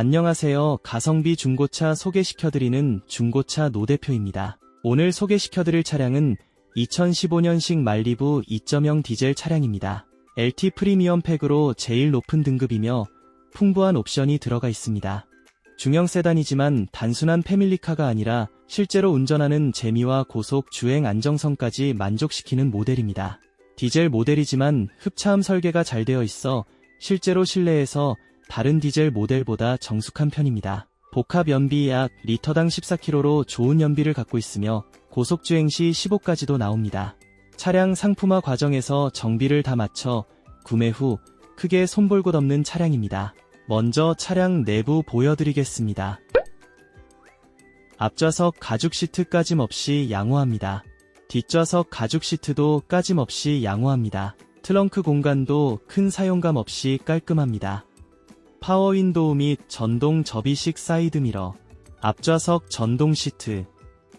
안녕하세요. 가성비 중고차 소개시켜드리는 중고차 노 대표입니다. 오늘 소개시켜드릴 차량은 2015년식 말리부 2.0 디젤 차량입니다. LT 프리미엄 팩으로 제일 높은 등급이며 풍부한 옵션이 들어가 있습니다. 중형 세단이지만 단순한 패밀리카가 아니라 실제로 운전하는 재미와 고속 주행 안정성까지 만족시키는 모델입니다. 디젤 모델이지만 흡차음 설계가 잘 되어 있어 실제로 실내에서 다른 디젤 모델보다 정숙한 편입니다. 복합 연비 약 리터당 14km로 좋은 연비를 갖고 있으며 고속 주행 시 15까지도 나옵니다. 차량 상품화 과정에서 정비를 다 마쳐 구매 후 크게 손볼 곳 없는 차량입니다. 먼저 차량 내부 보여드리겠습니다. 앞좌석 가죽 시트 까짐 없이 양호합니다. 뒷좌석 가죽 시트도 까짐 없이 양호합니다. 트렁크 공간도 큰 사용감 없이 깔끔합니다. 파워 윈도우 및 전동 접이식 사이드 미러, 앞좌석 전동 시트,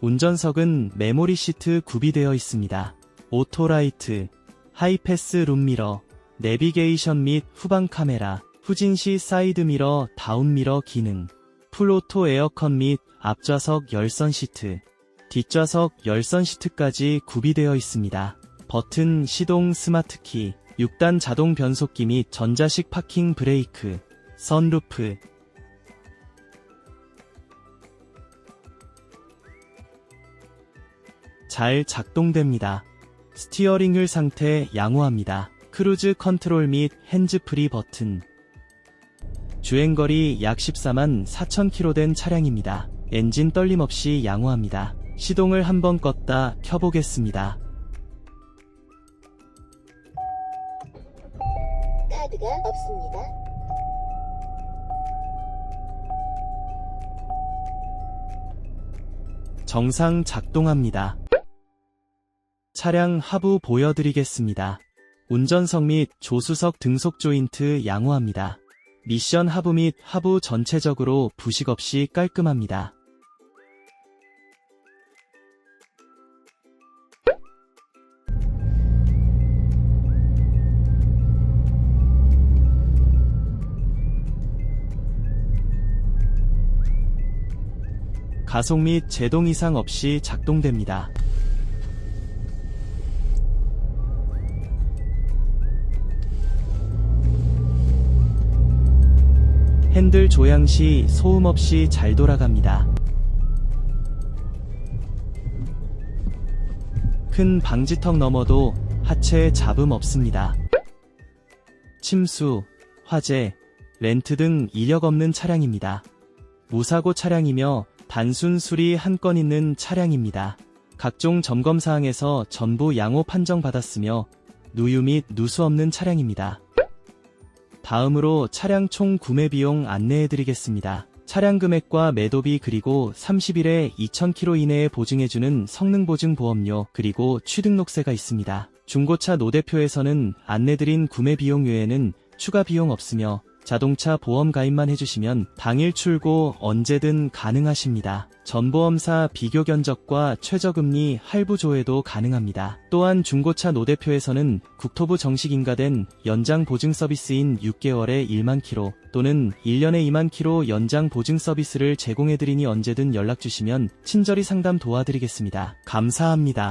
운전석은 메모리 시트 구비되어 있습니다. 오토라이트, 하이패스 룸미러, 내비게이션 및 후방 카메라, 후진시 사이드 미러, 다운 미러 기능, 풀오토 에어컨 및 앞좌석 열선 시트, 뒷좌석 열선 시트까지 구비되어 있습니다. 버튼 시동 스마트키, 6단 자동 변속기 및 전자식 파킹 브레이크, 선루프, 잘 작동됩니다. 스티어링 휠 상태 양호합니다. 크루즈 컨트롤 및 핸즈프리 버튼. 주행거리 약 14만 4천 킬로 된 차량입니다. 엔진 떨림 없이 양호합니다. 시동을 한번 껐다 켜보겠습니다. 카드가 없습니다. 정상 작동합니다. 차량 하부 보여드리겠습니다. 운전석 및 조수석 등속 조인트 양호합니다. 미션 하부 및 하부 전체적으로 부식 없이 깔끔합니다. 가속 및 제동 이상 없이 작동됩니다. 핸들 조향 시 소음 없이 잘 돌아갑니다. 큰 방지턱 너머도 하체에 잡음 없습니다. 침수, 화재, 렌트 등 이력 없는 차량입니다. 무사고 차량이며 단순 수리 한 건 있는 차량입니다. 각종 점검 사항에서 전부 양호 판정받았으며 누유 및 누수 없는 차량입니다. 다음으로 차량 총 구매 비용 안내해 드리겠습니다. 차량 금액과 매도비 그리고 30일에 2,000km 이내에 보증해주는 성능 보증 보험료 그리고 취등록세가 있습니다. 중고차 노대표에서는 안내드린 구매 비용 외에는 추가 비용 없으며 자동차 보험 가입만 해주시면 당일 출고 언제든 가능하십니다. 전보험사 비교 견적과 최저금리 할부 조회도 가능합니다. 또한 중고차 노대표에서는 국토부 정식 인가된 연장 보증 서비스인 6개월에 1만 킬로 또는 1년에 2만 킬로 연장 보증 서비스를 제공해드리니 언제든 연락 주시면 친절히 상담 도와드리겠습니다. 감사합니다.